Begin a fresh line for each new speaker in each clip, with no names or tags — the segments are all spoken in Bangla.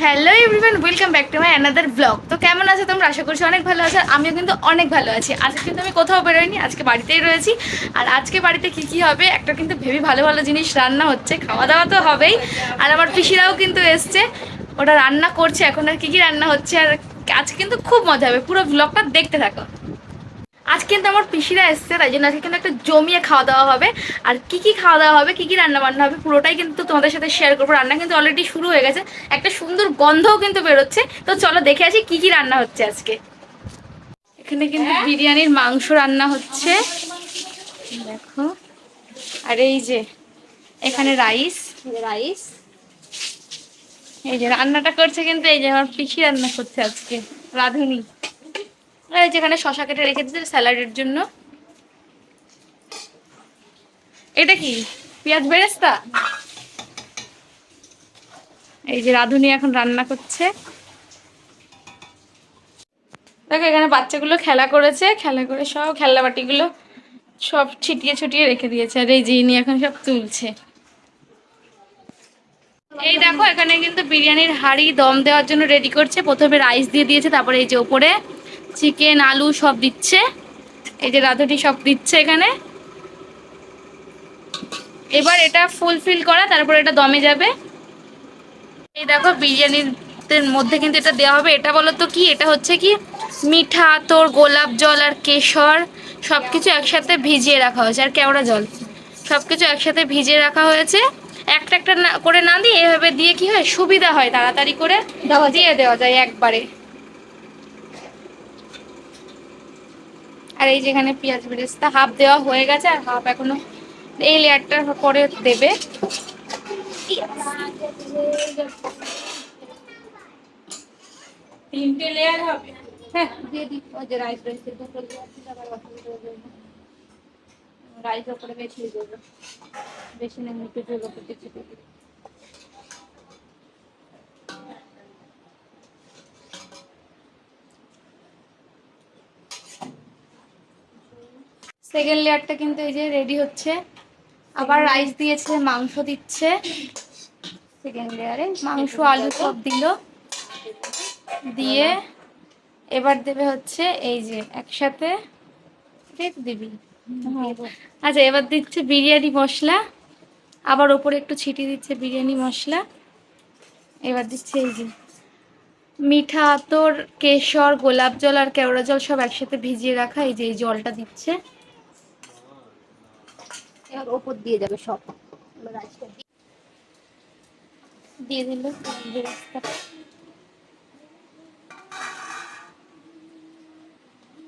Hello everyone welcome back to my another blog তো কেমন আছে তোমরা? আশা করছি অনেক ভালো আছো। আমিও কিন্তু অনেক ভালো আছি। আজকে কিন্তু আমি কোথাও বেরোয়নি আজকে বাড়িতেই রয়েছি। আর আজকে বাড়িতে কি কি হবে, একটা কিন্তু ভেবে ভালো ভালো জিনিস রান্না হচ্ছে। খাওয়া দাওয়া তো হবেই। আর আমার পিসিরাও কিন্তু এসছে। ওটা রান্না করছে। এখন আর কী কী রান্না হচ্ছে? আর আজকে কিন্তু খুব মজা হবে। পুরো ব্লগটা দেখতে থাকো। আজ কিন্তু আমার পিসিরা এসছে তাই জন্য আজকে কিন্তু একটা জমিয়ে খাওয়া দাওয়া হবে। আর কি কি খাওয়া দাওয়া হবে কি কি রান্না বান্না হবে পুরোটাই কিন্তু তোমাদের সাথে শেয়ার করব। রান্না কিন্তু অলরেডি শুরু হয়ে গেছে একটা সুন্দর গন্ধও কিন্তু বেরোচ্ছে। তো চলো দেখে আসি কি কি রান্না হচ্ছে আজকে। এখানে কিন্তু বিরিয়ানির মাংস রান্না হচ্ছে। দেখো। আর এই যে এখানে রাইস
রাইস
এই যে রান্নাটা করছে কিন্তু এই যে আমার পিসি রান্না করছে আজকে রাঁধুনি। যেখানে শশা কেটে রেখে দিয়েছে স্যালাডের জন্য। এটা কি? পেঁয়াজ বেরেস্তা? এই যে রাঁধুনি এখন রান্না করছে। দেখো, এখানে বাচ্চাগুলো খেলা করেছে, খেলা করে সব খেলনা বাটিগুলো সব ছিটিয়ে ছুটিয়ে রেখে দিয়েছে, আর এই যে ইনি এখন সব তুলছে। এই দেখো, এখানে কিন্তু বিরিয়ানির হাঁড়ি দম দেওয়ার জন্য রেডি করছে। প্রথমে রাইস দিয়ে দিয়েছে, তারপরে এই যে ওপরে চিকেন আলু সব দিচ্ছে। এই যে রাধুটি সব দিচ্ছে এখানে। এবার এটা ফুলফিল করা তারপর এটা দমে যাবে। এই দেখো বিরিয়ানির মধ্যে কিন্তু এটা দেওয়া হবে। এটা বলো তো কি? এটা হচ্ছে কি? মিঠা তোর গোলাপ জল আর কেশর সব কিছু একসাথে ভিজিয়ে রাখা হয়েছে। আর কেওড়া জল। সব কিছু একসাথে ভিজিয়ে রাখা হয়েছে। একটা একটা না- করে না দিয়ে এভাবে দিয়ে কি হয়? সুবিধা হয় তাড়াতাড়ি করে দিয়ে দেওয়া যায় একবারে। আর এই যেখানে পেঁয়াজ বেরেস্তা হাফ দেওয়া হয়ে গেছে আর হাফ এখনও এই লেয়ারটার পরে দেবে। তিনটে লেয়ার হবে? হ্যাঁ
দিয়ে দিই। যে রাইস রয়েছে দুটো আবার অসুবিধা হয়ে যাবে রাইস ওপরে বেশি দেবো বেশি না একটু জল ওপর দিয়ে চেপে দিই।
সেকেন্ড লেয়ারটা কিন্তু এই যে রেডি হচ্ছে। আবার রাইস দিয়েছে মাংস দিচ্ছে।
সেকেন্ড লেয়ারে
মাংস আলু সব দিল। দিয়ে এবার দেবে হচ্ছে এই যে একসাথে দিবি। আচ্ছা এবার দিচ্ছে বিরিয়ানি মশলা। আবার ওপরে একটু ছিটিয়ে দিচ্ছে বিরিয়ানি মশলা। এবার দিচ্ছে এই যে মিঠা তোর কেশর গোলাপ জল আর কেওড়া জল সব একসাথে ভিজিয়ে রাখা। এই যে এই জলটা দিচ্ছে।
ওপর দিয়ে যাবে সব। এবার দিয়ে
দিল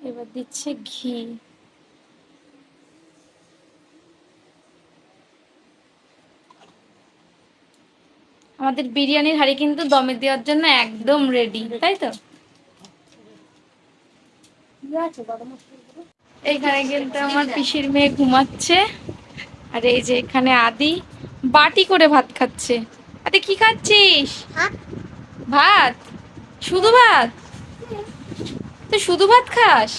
এবার দিচ্ছে ঘি। আমাদের বিরিয়ানির হাঁড়ি কিন্তু দমে দেওয়ার জন্য একদম রেডি তাই তো? এইখানে কিন্তু আমার পিসির মেয়ে ঘুমাচ্ছে। আর এই যে এখানে আদি বাটি করে ভাত খাচ্ছে। আদি কি খাচ্ছিস? ভাত। শুধু ভাত? তুই শুধু ভাত খাস?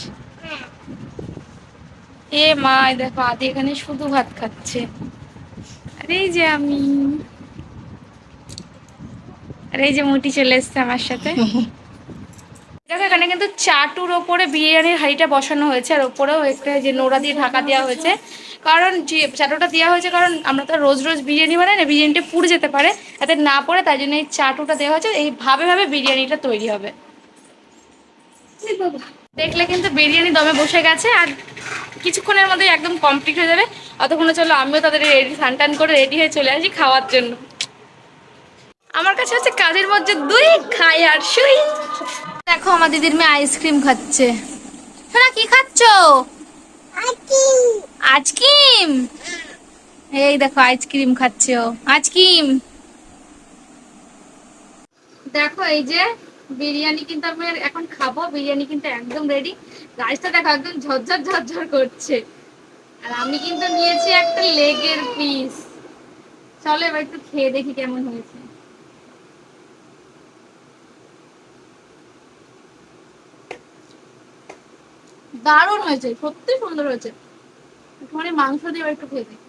এ মা দেখো আদি এখানে শুধু ভাত খাচ্ছে। আর এই যে আমি। আর এই যে মুটি চলে এসছে আমার সাথে। দেখো, এখানে কিন্তু চাটুর ওপরে বিরিয়ানির হাঁড়িটা বসানো হয়েছে, আর ওপরেও একটা যে নোড়া দিয়ে ঢাকা দেওয়া হয়েছে। কারণ যে চাটুটা দেওয়া হয়েছে, কারণ আমরা তো রোজ রোজ বিরিয়ানি বানাই না, বিরিয়ানিটা পুড়ে যেতে পারে, যাতে না পড়ে তাই জন্য এই চাটুটা দেওয়া হয়েছে, এই ভাবে বিরিয়ানিটা তৈরি হবে। দেখলে কিন্তু বিরিয়ানি দমে বসে গেছে, আর কিছুক্ষণের মধ্যে একদম কমপ্লিট হয়ে যাবে। অতক্ষণে চলো, আমিও তাদের রেডি টান করে রেডি হয়ে চলে আসি খাওয়ার জন্য। আমার কাছে হচ্ছে কাজের মধ্যে দুই, খাই আর শুই। দেখো আমার দিদির মেয়ে আইসক্রিম খাচ্ছে। শোনা কি খাচ্ছ? আইসক্রিম। এই দেখো আইসক্রিম খাচ্ছে ও। আইসক্রিম। দেখো এই যে বিরিয়ানি কিন্তু আমি এখন খাব। বিরিয়ানি কিন্তু একদম রেডি রাইসটা দেখো একদম ঝরঝর ঝরঝর করছে। আর আমি কিন্তু নিয়েছি একটা লেগের পিস চলো এবার একটু খেয়ে দেখি কেমন হয়েছে। দারুণ হয়েছে, সত্যি সুন্দর হয়েছে। একটুখানি মাংস দিয়ে একটু খেয়ে দেখি।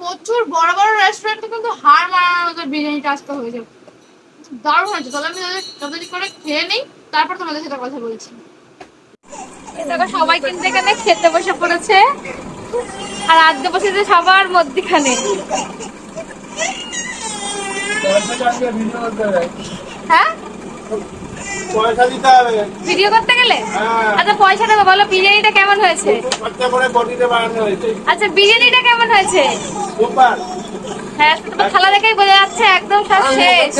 প্রচুর বড় বড় রেস্টুরেন্টে কিন্তু হার মারানোর মতো বিরিয়ানিটা আসতে হয়েছে। দারুণ হয়েছে। তাহলে আমি তাদের করে খেয়ে নিই তারপর তোমাদের সাথে কথা বলছি। দেখো সবাই কিন্তু এখানে খেতে বসে পড়েছে। আর আজকে বসেছে সবার মধ্যখানে। হ্যাঁ?
পয়সা দিতে হবে।
ভিডিও করতে গেলে?
হ্যাঁ।
আচ্ছা পয়সা দেবো বলো বিরিয়ানিটা কেমন হয়েছে? আচ্ছা বিরিয়ানিটা কেমন হয়েছে? হ্যাঁ খালা দেখেই বোঝা যাচ্ছে একদম সব শেষ।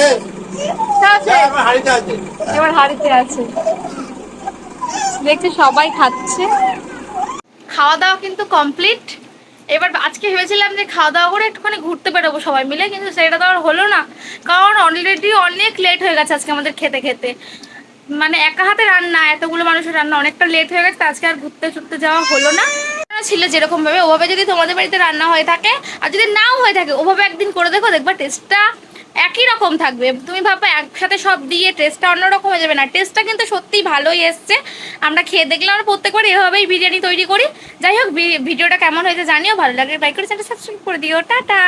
আছে।
এবার হাড়িতে আছে। দেখছি সবাই খাচ্ছে। খাওয়া দাওয়া কিন্তু কমপ্লিট। এবার আজকে ভেবেছিলাম যে খাওয়া দাওয়া করে একটুখানি ঘুরতে বেরোবো সবাই মিলে কিন্তু সেটা তো আর হলো না। কারণ অলরেডি অনেক লেট হয়ে গেছে আজকে আমাদের খেতে খেতে। মানে একা হাতে রান্না এতগুলো মানুষের রান্না অনেকটা লেট হয়ে গেছে আজকে আর ঘুরতে চুরতে যাওয়া হলো না। ছিল যেরকম ভাবে ওভাবে যদি তোমাদের বাড়িতে রান্না হয়ে থাকে আর যদি নাও হয়ে থাকে ওভাবে একদিন করে দেখো দেখবা টেস্টটা একই রকম থাকবে। তুমি ভাবো একসাথে সব দিয়ে টেস্টটা অন্যরকম হয়ে যাবে না। টেস্টটা কিন্তু সত্যিই ভালোই এসছে। আমরা খেয়ে দেখলাম আমরা প্রত্যেকবার এভাবেই বিরিয়ানি তৈরি করি। যাই হোক ভিডিওটা কেমন হয়েছে জানিও। ভালো লাগে লাইক করে চ্যানেল সাবস্ক্রাইব করে দিও। টাটা!